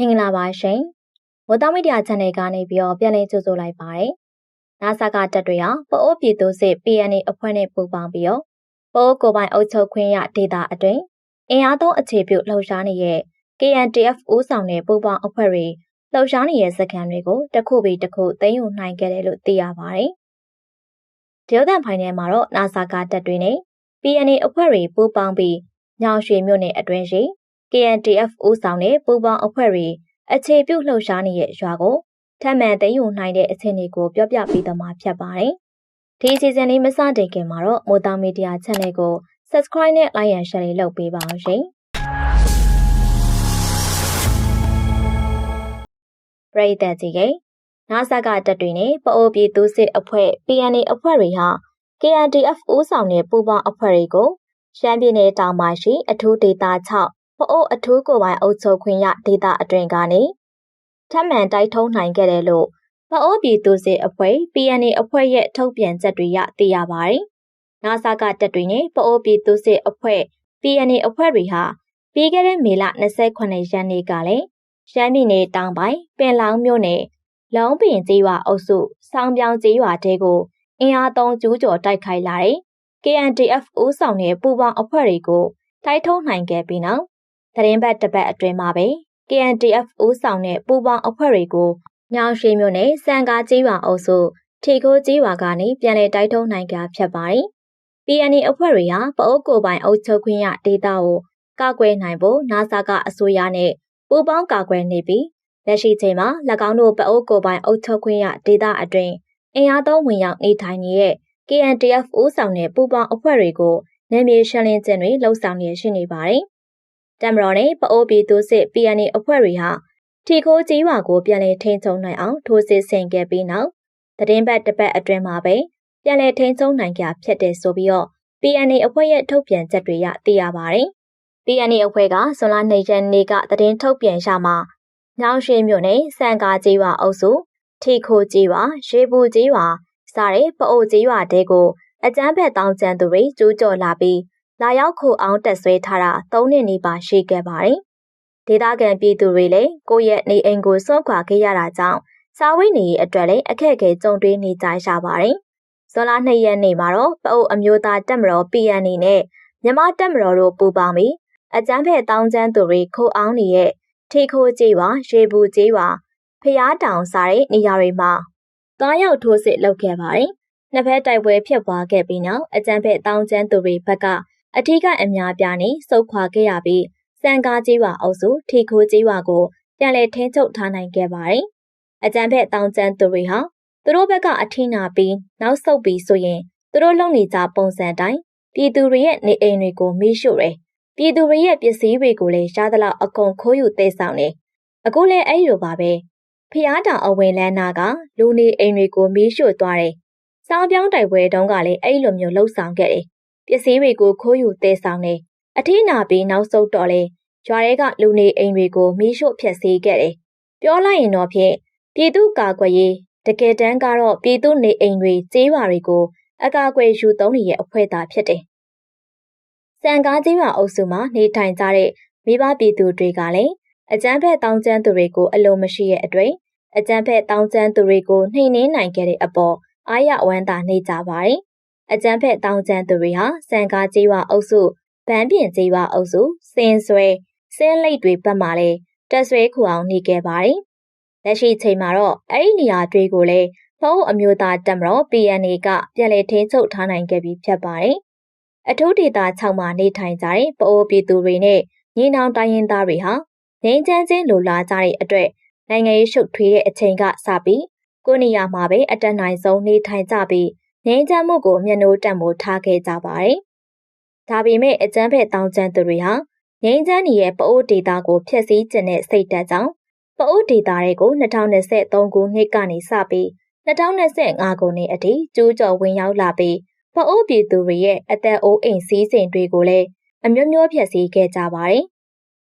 မင်္ဂလာပါရှင်။ဝတ်သားမီဒီယာ channel ကနေပြီးတော့ပြန်လည်ကြိုဆိုလိုက်ပါတယ်။နာဆာကတက်တွေဟာပအိုးပြည်သူစစ် PNA အဖွဲ့နဲ့ပူးပေါင်းပြီးတော့ပအိုးကိုပိုင်အုပ်ချုပ်ခွင့်ရဒေတာအတွင်းအင်အားသုံးအခြေပြုလှုပ်ရှားနေတဲ့ KNTF ဦးဆောင်တဲ့ပူးပေါင်းအဖွဲ့တွေလှုပ်ရှားနေတဲ့စကန်တွေကိုတစ်ခုပြီးတစ်ခုသိမ်းယူနိုင်ခဲ့တယ်လို့သိရပါတယ်။ဒေသဖိုင်ထဲမှာတော့နာဆာကတက်တွေနဲ့ PNA အဖွဲ့တွေပူးပေါင်းပြီးညောင်ရွှေမြို့နယ်အတွင်းရှိ KNTF ဦးဆောင်တဲ့ပူးပေါင်းအဖွဲ့တွေအခြေပြုလှုပ်ရှားနေတဲ့ရွာကိုထပ်မံသိမ်းယူနိုင်တဲ့အခြေအနေကိုပြောပြပေးသွားမှာဖြစ်ပါတယ်။ဒီစီဇန်လေးမစတင်ခင်မှာတော့မိုးသားမီဒီယာ channel ကို subscribe နဲ့ like and share လေးလုပ်ပေးပါအောင်ရှင်။ပရိသတ်ကြီးကနာဆာကတက်တွေနဲ့ပအိုးပြည်သူစစ်အဖွဲ့ PNA အဖွဲ့တွေဟာ KNDF ဦးဆောင်တဲ့ပူးပေါင်းအဖွဲ့တွေကိုရှမ်းပြည်နယ်တောင်ပိုင်းရှိအထူးဒေသ6 ပအိုးအထူးကိုပိုင်အုပ်ချုပ်ခွင့်ရဒေသအတွင်းကနေထပ်မံတိုက်ထုံးနိုင်ခဲ့တယ်လို့ပအိုးပြည်သူစစ်အဖွဲ့ PNA အဖွဲ့ရဲ့ထုတ်ပြန်ချက်တွေရသိရပါတယ်။နာဆာကတပ်တွေနဲ့ပအိုးပြည်သူစစ်အဖွဲ့ PNA အဖွဲ့တွေဟာပြီးခဲ့တဲ့မေလ28ရက်နေ့ကလည်းရှမ်းပြည်နယ်တောင်ပိုင်းပင်လောင်းမြို့နယ်လုံးပင်ကျေးရွာအုပ်စုစောင်းပြောင်းကျေးရွာတဲကိုအင်အားသုံးကျူးကျော်တိုက်ခိုက်လာတဲ့ KNDF ဦးဆောင်တဲ့ပူပေါင်းအဖွဲ့တွေကိုတိုက်ထုံးနိုင်ခဲ့ပြီးနောက် သတင်းပတ်တစ်ပတ်အတွင်းမှာပဲ KNDF ဦးဆောင်တဲ့ပူပေါင်းအဖွဲ့တွေကိုညောင်ရွှေမြို့နယ်စံကားကျေးရွာအုပ်စုထီခိုးကျေးရွာကနေပြန်လည်တိုက်ထုံးနိုင်ကြဖြစ်ပါတယ်။ PNA အဖွဲ့တွေဟာပအိုးကိုပိုင်အုပ်ချုပ်ခွင့်ရဒေသကိုကာကွယ်နိုင်ဖို့နာဆာကအစိုးရနဲ့ပူးပေါင်းကာကွယ်နေပြီးလက်ရှိချိန်မှာ၎င်းတို့ပအိုးကိုပိုင်အုပ်ချုပ်ခွင့်ရဒေသအတွင်းအင်အားသုံးဝင်ရောက်နေထိုင်နေတဲ့ KNTF ဦးဆောင်တဲ့ပူးပေါင်းအဖွဲ့တွေကိုနယ်မြေရှင်းလင်းခြင်းတွေလှုံ့ဆော်နေရှိနေပါတယ်။ တမတော်နဲ့ပအိုးပြည်သူစစ် PNA အဖွဲ့တွေဟာထီခိုးကြီးရွာကိုပြန်လည်ထိန်းချုပ်နိုင်အောင်ထိုးစစ်ဆင်ခဲ့ပြီးနောက်သတင်းပတ်တစ်ပတ်အတွင်းမှာပဲပြန်လည်ထိန်းချုပ်နိုင်ကြဖြစ်တယ်ဆိုပြီးတော့ PNA အဖွဲ့ရဲ့ထုတ်ပြန်ချက်တွေရသိရပါတယ်။ PNA အဖွဲ့ကဇွန်လ2ရက်နေ့ကသတင်းထုတ်ပြန်ရမှာညောင်ရွှေမြို့နယ်စံကာကြီးရွာအုပ်စုထီခိုကြီးရွာရေပူကြီးရွာစားတဲ့ပအိုကြီးရွာတဲကိုအကျန်းဖက်တောင်းကျန်သူတွေကျူးကျော်လာပြီး လာရောက်ခိုအောင်တက်ဆွဲထားတာ၃နှစ်နီးပါရှိခဲ့ပါတယ်။ဒေသခံပြည်သူတွေလည်းကိုယ့်ရဲ့နေအိမ်ကိုစွန့်ခွာခဲ့ရတာကြောင့်စာဝိနေရေးအတွက်လည်းအခက်အခဲကြုံတွေ့နေကြရပါတယ်။ဇွန်လ2ရက်နေ့မှာတော့ပအိုအမျိုးသားတက်မတော် PNA နဲ့မြမတက်မတော်တို့ပူးပေါင်းပြီးအကျန်းဖက်တောင်းကျန်းသူတွေခိုအောင်နေတဲ့ထီခိုးကြီးရွာရေဘူးကြီးရွာဖျားတောင်စားတဲ့နေရာတွေမှာတွားရောက်ထိုးစစ်လုပ်ခဲ့ပါတယ်။နှစ်ဖက်တိုက်ပွဲဖြစ်ပွားခဲ့ပြီးနောက်အကြမ်းဖက်တောင်းကျမ်းသူတွေဘက်က အထီးကအများပြားနဲ့စုခွာခဲ့ရပြီးစံကားကြီးဝါအုပ်စုထီခိုးကြီးဝါကိုပြန်လည်ထိန်းချုပ်ထားနိုင်ခဲ့ပါတယ်။အကြမ်းဖက်တောင်းကျမ်းသူတွေဟာသူတို့ဘက်ကအထီးနာပြီးနောက်ဆုတ်ပြီးဆိုရင်သူတို့လုံနေကြပုံစံတိုင်းပြည်သူတွေရဲ့နေအိမ်တွေကိုမိရှို့တယ်။ပြည်သူတွေရဲ့ပစ္စည်းတွေကိုလည်းရှားသလောက်အကုန်ခိုးယူသိမ်းဆောင်တယ်။အခုလည်းအဲ့လိုပါပဲ။ဖျားတောင်အဝင်လန်းနာကလူနေအိမ်တွေကိုမီးရှို့သွားတယ်။စောင်းပြောင်းတိုက်ပွဲတုန်းကလည်းအဲ့လိုမျိုးလှုပ်ဆောင်ခဲ့တယ်။ ပစ္စည်းတွေကိုခိုးယူသဲဆောင်တယ်။အထီးနာပြီးနောက်ဆုတ်တော့လေရွာတွေကလူနေအိမ်တွေကိုမီးရှို့ဖျက်ဆီးခဲ့တယ်။ပြောလိုက်ရင်တော့ဖြင့်ပြည်သူကာကွယ်ရေးတကယ်တမ်းကတော့ပြည်သူနေအိမ်တွေကျေးရွာတွေကိုအကာအကွယ်ယူသုံးနေတဲ့အဖွဲ့သားဖြစ်တယ်။စံကားကျေးရွာအုပ်စုမှာနေထိုင်ကြတဲ့မိဘပြည်သူတွေကလည်းအကျန်းဖက်တောင်းကျမ်းသူတွေကိုအလိုမရှိရဲ့အတွေ့အကြံဖက်တောင်းကျမ်းသူတွေကိုနှိမ်နင်းနိုင်ခဲ့တဲ့အပေါ်အားရဝမ်းသာနေကြပါတယ်။ အကြံဖက်တောင်းကျမ်းသူတွေဟာစံကားကျေးရွာအုပ်စုဗန်းပြင်ကျေးရွာအုပ်စုစင်ဆွဲစင်းလိတ်တွေဘက်မှလည်းတက်ဆွဲခုအောင်နေခဲ့ပါတယ်။လက်ရှိချိန်မှာတော့အဲ့ဒီနေရာတွေကိုလည်းဖုံးအမျိုးသားတမတော် PNA ကပြန်လည်ထိန်းချုပ်ထားနိုင်ခဲ့ပြီဖြစ်ပါတယ်။အထူးဒေသ6မှာနေထိုင်ကြတဲ့ပအိုးပြည်သူတွေနဲ့ညီနောင်တိုင်းရင်းသားတွေဟာငိမ့်ချမ်းချင်းလိုလာကြတဲ့အတွက်နိုင်ငံရေးရှုပ်ထွေးတဲ့အချိန်ကစပြီးကိုနေရာမှာပဲအတက်နိုင်ဆုံးနေထိုင်ကြပြီး ငြိမ်းချမ်းမှုကိုမျက်နှိုးတံမိုးထားခဲ့ကြပါတယ်။ဒါပေမဲ့အကျန်းဖက်တောင်းကျမ်းသူတွေဟာငြိမ်းချမ်းနေတဲ့ပအိုးဒေတာကိုဖျက်ဆီးခြင်းနဲ့စိတ်တက်ကြောင်းပအိုးဒေတာတွေကို2023ခုနှစ်ကနေစပြီး2025ခုနှစ်အထိကျူးကျော်ဝင်ရောက်လာပြီးပအိုးပြည်သူတွေရဲ့အသက်အိုးအိမ်စည်းစိမ်တွေကိုလည်းအမျိုးမျိုးဖျက်ဆီးခဲ့ကြပါတယ်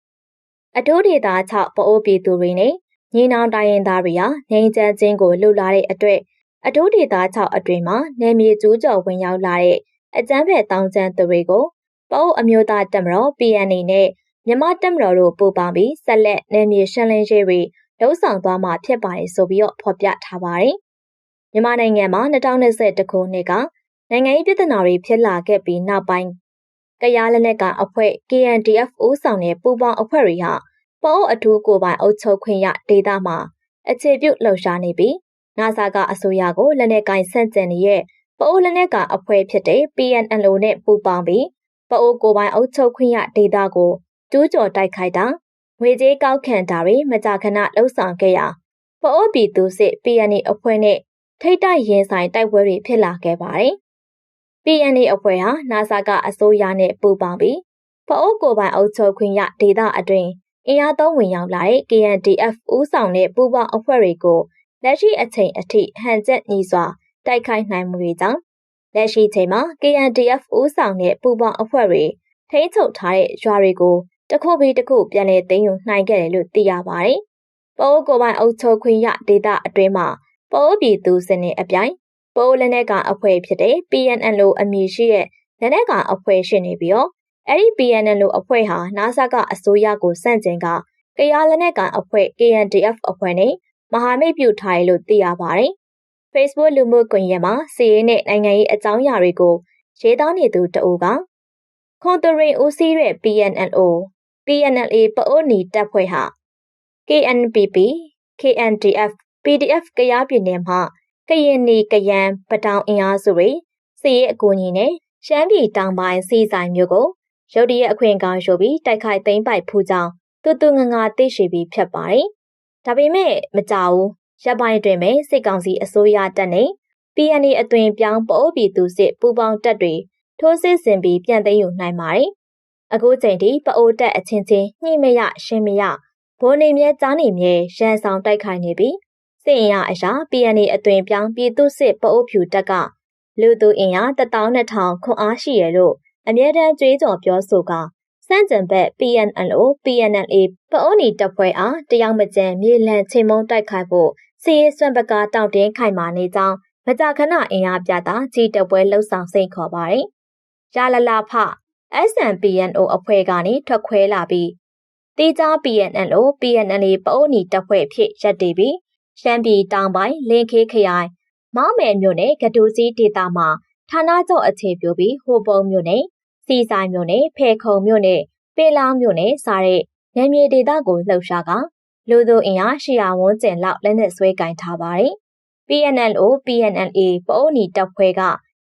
။အထူးဒေတာ6ပအိုးပြည်သူတွေနဲ့ညီနောင်တိုင်းရင်းသားတွေဟာငြိမ်းချမ်းခြင်းကိုလှုပ်လာတဲ့အတွက် အထူးဒေသ6အတွင်မှာနယ်မြေကျူးကျော်ဝင်ရောက်လာတဲ့အကြမ်းဖက်တောင်းကျမ်းသူတွေကိုပအုပ်အမျိုးသားတမတော် PNA နဲ့မြန်မာတက်မတော်တို့ပူပေါင်းပြီးဆက်လက်နယ်မြေရှင်းလင်းရေးတွေလှုံ့ဆော်သွားမှာဖြစ်ပါတယ်ဆိုပြီးတော့ဖော်ပြထားပါတယ်။မြန်မာနိုင်ငံမှာ2021ခုနှစ်ကနိုင်ငံရေးပြည်ထနာတွေဖြစ်လာခဲ့ပြီးနောက်ပိုင်းကရားလက်နက်ကအဖွဲ့ KNDF ဦးဆောင်တဲ့ပူးပေါင်းအဖွဲ့တွေဟာပေါ်အထူးကိုပိုင်အုပ်ချုပ်ခွင့်ရဒေသမှာအခြေပြုလှုပ်ရှားနေပြီး နာဆာကအစိုးရကိုလက်နက်ကင်ဆန့်ကျင်နေတဲ့ပအိုးလက်နက်ကအဖွဲ့ဖြစ်တဲ့ PNLO နဲ့ပူးပေါင်းပြီးပအိုးကိုပိုင်အုပ်ချုပ်ခွင့်ရဒေသကိုကျူးကျော်တိုက်ခိုက်တာငွေကြေးကောက်ခံတာတွေမကြာခဏလှုပ်ဆောင်ခဲ့ရာပအိုးပြည်သူစစ် PNA အဖွဲ့နဲ့ထိတ်တိုက်ရင်ဆိုင်တိုက်ပွဲတွေဖြစ်လာခဲ့ပါတယ်။ PNA အဖွဲ့ဟာနာဆာကအစိုးရနဲ့ပူးပေါင်းပြီးပအိုးကိုပိုင်အုပ်ချုပ်ခွင့်ရဒေသအတွင်းအင်အားသုံးဝင်ရောက်လာတဲ့ KNDF ဦးဆောင်တဲ့ပူးပေါင်းအဖွဲ့တွေကို လက်ရှိအချိန်အထိဟန်ချက်ညီစွာတိုက်ခိုက်နိုင်မှုတွေကြောင့်လက်ရှိချိန်မှာ KNDF ဦးဆောင်တဲ့ပူးပေါင်းအဖွဲ့တွေထိန်းချုပ်ထားတဲ့ရွာတွေကိုတခုပြီးတခုပြန်လည်သိမ်းယူနိုင်ခဲ့တယ်လို့သိရပါတယ်။ပိုးကိုပိုင်အုပ်ချုပ်ခွင့်ရဒေသအတွင်းမှာပိုးပြည်သူစနစ်အပြိုင်ပိုးလက်နက်ကအဖွဲ့ဖြစ်တဲ့ PNLO အမည်ရှိတဲ့လက်နက်ကအဖွဲ့ရှိနေပြီးတော့အဲ့ဒီ PNLO အဖွဲ့ဟာနာဆာကအစိုးရကိုစန့်ကျင်ကကရားလက်နက်ကအဖွဲ့ KNDF အဖွဲ့နဲ့ မဟာမိတ်ပြုထားတယ်လို့သိရပါတယ်။ Facebook လူမှုကွန်ရက်မှာစီးရဲနဲ့နိုင်ငံရေးအကြောင်းအရာတွေကိုရေးသားနေသူတအူကခွန်တရင်ဦးစီးတဲ့ PNLO PNLA ပအိုးနီတပ်ဖွဲ့ဟာ KNPP KNDF PDF ကရားပြည်နယ်မှာကရင်နီကရန်ပတောင်အင်အားစုတွေစီရဲအကူအညီနဲ့ရှမ်းပြည်တောင်ပိုင်းစီဆိုင်မျိုးကိုရုတ်တရက်အခွင့်ကောင်းယူပြီးတိုက်ခိုက်သိမ်းပိုက်ဖူးကြောင်းတူတူငငါသိရှိပြီးဖြစ်ပါတယ်။ ဒါပေမဲ့မကြောက်ဘူးရပ်ပိုင်းတွင်ပဲစစ်ကောင်စီအစိုးရတပ်နဲ့ PNA အသွင်ပြောင်းပို့ပြည်သူစစ်ပူးပေါင်းတပ်တွေထိုးစစ်ဆင်ပြီးပြန်သိမ်းယူနိုင်ပါတယ်။အခုချိန်ထိပအိုးတက်အချင်းချင်းညှိမရရှင်းမရဘိုးနေမြဲကြားနေမြဲရန်ဆောင်တိုက်ခိုက်နေပြီးစစ်အင်အားအရာ PNA အသွင်ပြောင်းပြည်သူစစ်ပအိုးဖြူတပ်ကလူသူအင်အား12000ခွန်အားရှိရလို့အမြဲတမ်းကြွေးကြော်ပြောဆိုက စန့်ကျင်ဘက် PNLO PNLA ပအိုးနီတပ်ဖွဲ့အားတယောက်မကျန်မြေလံချိန်မုံတိုက်ခိုက်ဖို့စီရေးစွန့်ပကားတောင့်တင်းခိုင်မာနေကြောင်းမကြာခဏအင်အားပြတာကြီးတပွဲလှုပ်ဆောင်စိတ်ခေါ်ပါတယ်။ရလလဖ SNPNO အဖွဲ့ကနေထွက်ခွဲလာပြီးတေးကြား PNLO PNLA ပအိုးနီတပ်ဖွဲ့ဖြစ်ရပ်တည်ပြီးရှမ်းပြည်တောင်ပိုင်းလင်းခေးခရိုင်မောင်းမယ်မြို့နယ်ကဒူးကြီးဒေသမှာဌာနချုပ်အခြေပြုပြီးဟိုပုံမြို့နယ် စီဆိုင်မြို့နယ်ဖဲခုံမြို့နယ်ပေလောင်းမြို့နယ်စတဲ့နယ်မြေဒေသကိုလှုပ်ရှားကလူသူအင်အား800ဝန်းကျင်လောက်လက်နက်ဆွဲကင်ထားပါတယ်။ PNLO PNLA ပအိုးနီတပ်ဖွဲ့က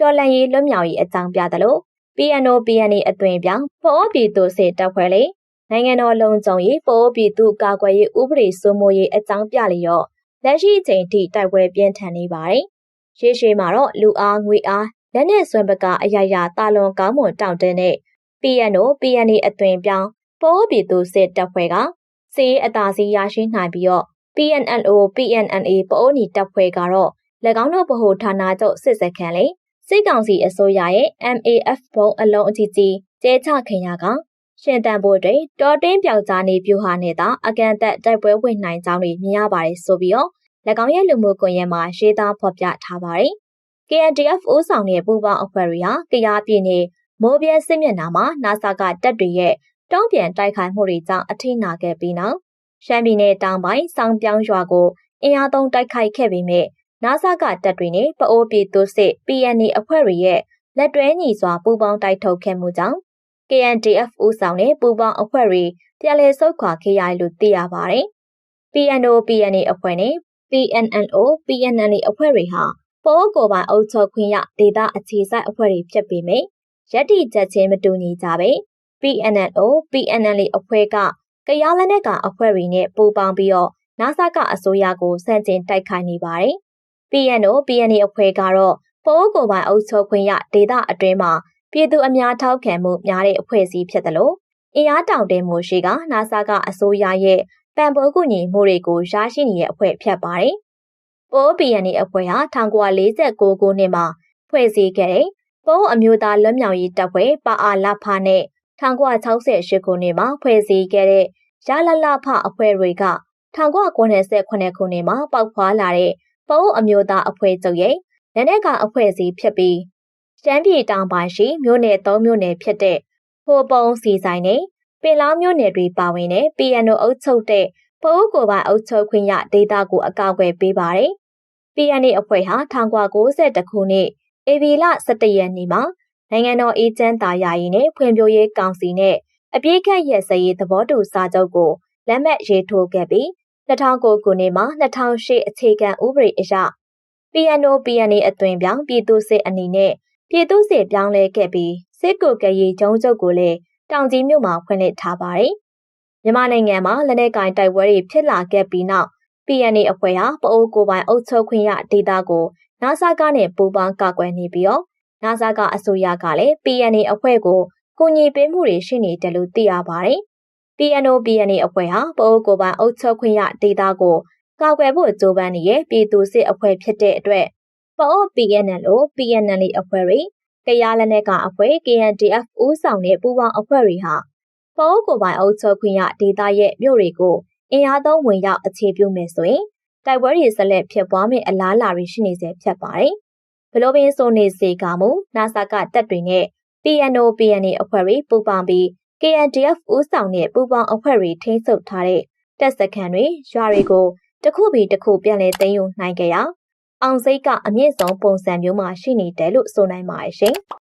တော်လန်ရေးလွတ်မြောက်ရေးအကြောင်းပြသလို PNO PNA အသွင်ပြောင်းပအိုးပြည်သူစစ်တပ်ဖွဲ့လေနိုင်ငံတော်လုံခြုံရေးပအိုးပြည်သူကာကွယ်ရေးဥပဒေစိုးမိုးရေးအကြောင်းပြလျော့လက်ရှိအချိန်ထိတိုက်ပွဲပြင်းထန်နေပါတယ်။ရှေးရှေးမှာတော့လူအားငွေအား လက်နက်စွမ်းပကားအရာရာတာလွန်ကောင်းမွန်တောင့်တင်းတဲ့ PNO PNA အသွင်ပြောင်းပိုးပြည်သူစစ်တပ်ဖွဲ့ကစီးအသာစီးရရှိနိုင်ပြီးတော့ PNLO PNNA ပအိုးနီတပ်ဖွဲ့ကတော့၎င်းတို့ဗဟိုဌာနချုပ်စစ်စခန်းလေစစ်ကောင်စီအစိုးရရဲ့ MAF ဘုံအလုံးအကြီးကြီးကျဲချခင်ရကရှင်တန်ဖို့တွေတော်တင်းပြောက်ကြားနေပြူဟာနေတာအကန်သက်တိုက်ပွဲဝင်နိုင်ကြောင်းတွေမြင်ရပါတယ်ဆိုပြီးတော့၎င်းရဲ့လူမှုကွန်ရက်မှာရေးသားဖော်ပြထားပါတယ်။ KNDF ဦးဆောင်တဲ့ပူးပေါင်းအဖွဲ့တွေဟာကရားပြည်နယ်မိုးပြဲစစ်မျက်နှာမှာနာဆာကတပ်တွေရဲ့တုံးပြန်တိုက်ခိုက်မှုတွေကြောင့်အထိနာခဲ့ပြီးနောက်ရှမ်းပြည်နယ်တောင်ပိုင်းစောင်းပြောင်းရွာကိုအင်အားသုံးတိုက်ခိုက်ခဲ့ပေမဲ့နာဆာကတပ်တွေနဲ့ပအိုးပြည်သူစစ် PNA အဖွဲ့တွေရဲ့လက်တွဲညီစွာပူးပေါင်းတိုက်ထုတ်ခဲ့မှုကြောင့် KNDF ဦးဆောင်တဲ့ပူးပေါင်းအဖွဲ့တွေပြန်လည်ဆုတ်ခွာခဲ့ရတယ်လို့သိရပါတယ်။ PNO PNA အဖွဲ့နဲ့ PNNO PNNA အဖွဲ့တွေဟာ ပိုးကိုပိုင်အုပ်ချုပ်ခွင့်ရဒေသအခြေစိုက်အဖွဲ့တွေဖြစ်ပေမယ့်ရည်တည်ချက်ချင်းမတူညီကြပဲ PNNO PNNA အဖွဲ့ကကရားလက်နက်ကအဖွဲ့တွေနဲ့ပူးပေါင်းပြီးတော့နာဆာကအစိုးရကိုဆန့်ကျင်တိုက်ခိုက်နေပါတယ်။ PNO PNA အဖွဲ့ကတော့ပိုးကိုပိုင်အုပ်ချုပ်ခွင့်ရဒေသအတွင်းမှာပြည်သူအများထောက်ခံမှုများတဲ့အဖွဲ့အစည်းဖြစ်တယ်လို့အင်အားတောင်တင်မှုရှိကနာဆာကအစိုးရရဲ့ပံ့ပိုးကူညီမှုတွေကိုရရှိနေတဲ့အဖွဲ့ဖြစ်ပါတယ်။ ပိုး PNA အဖွဲ့ဟာ1949ခုနှစ်မှာဖွဲ့စည်းခဲ့တဲ့ပိုးအမျိုးသားလွတ်မြောက်ရေးတပ်ဖွဲ့ပါအာလဖနဲ့1968ခုနှစ်မှာဖွဲ့စည်းခဲ့တဲ့ရလလဖအဖွဲ့တွေက1998ခုနှစ်မှာပေါက်ဖွာလာတဲ့ပိုးအမျိုးသားအဖွဲ့ချုပ်ရဲ့လက်နက်ကအဖွဲ့အစည်းဖြစ်ပြီးရှမ်းပြည်တောင်ပိုင်းရှိမြို့နယ်၃မြို့နယ်ဖြစ်တဲ့ဟိုပုံစီဆိုင်နဲ့ပင်လောင်းမျိုးနယ်တွေပါဝင်တဲ့ PNO အုပ်ချုပ်တဲ့ ပအိုးကိုယ်ပိုင်အုပ်ချုပ်ခွင့်ရဒေသကိုအကောက်ွယ်ပေးပါတယ်။ PNA အဖွဲ့ဟာ1992ခုနှစ်ဧပြီလ17ရက်နေ့မှာနိုင်ငံတော်အေဂျင့်တာယာယီနဲ့ဖွံ့ဖြိုးရေးကောင်စီနဲ့အပြည့်ခတ်ရစရေးသဘောတူစာချုပ်ကိုလက်မှတ်ရေးထိုးခဲ့ပြီး2009ခုနှစ်မှာ2008အခြေခံဥပဒေအရ PNO PNA အသွင်ပြောင်းပြည်သူစစ်အနေနဲ့ပြည်သူစစ်ပြောင်းလဲခဲ့ပြီးစစ်ကိုကရေးကျုံးချုပ်ကိုလည်းတောင်ကြီးမြို့မှာဖွင့်လှစ်ထားပါတယ်။ မြန်မာနိုင်ငံမှာလက်နက်ကင်တိုက်ပွဲတွေဖြစ်လာခဲ့ပြီးနောက် PNA အဖွဲ့ဟာပအိုးကိုပိုင်အုပ်ချုပ်ခွင့်ရဒေသကိုနာဆာကနဲ့ပူးပေါင်းကာကွယ်နေပြီးတော့နာဆာကအစိုးရကလည်း PNA အဖွဲ့ကိုကူညီပေးမှုတွေရှိနေတယ်လို့သိရပါတယ်။ PNO PNA အဖွဲ့ဟာပအိုးကိုပိုင်အုပ်ချုပ်ခွင့်ရဒေသကိုကာကွယ်ဖို့ကြိုးပမ်းနေတဲ့ပြည်သူစစ်အဖွဲ့ဖြစ်တဲ့အတွက်ပအိုး PNL လို့ PNL အဖွဲ့တွေကရလက်နက်ကအဖွဲ့ KNDF ဦးဆောင်တဲ့ပူးပေါင်းအဖွဲ့တွေဟာ ပအိုးကိုပိုင်အုပ်ချုပ်ခွင့်ရဒေသရဲ့မြို့တွေကိုအင်အားသုံးဝင်ရောက်အခြေပြုမယ်ဆိုရင်တိုက်ပွဲတွေဆက်လက်ဖြစ်ပွားမယ့်အလားအလာတွေရှိနေစေဖြစ်ပါတယ်။ဘလိုပင်ဆိုနေစေကမူနာဆာကတပ်တွေနဲ့ PNO PNA အဖွဲ့တွေပူးပေါင်းပြီး KNDF ဦးဆောင်တဲ့ပူးပေါင်းအဖွဲ့တွေထိန်းချုပ်ထားတဲ့တပ်စခန်းတွေရွာတွေကိုတစ်ခုပြီးတစ်ခုပြန်လည်သိမ်းယူနိုင်ကြရအောင်စိတ်ကအမြင့်ဆုံးပုံစံမျိုးမှာရှိနေတယ်လို့ဆိုနိုင်ပါတယ်ရှင်။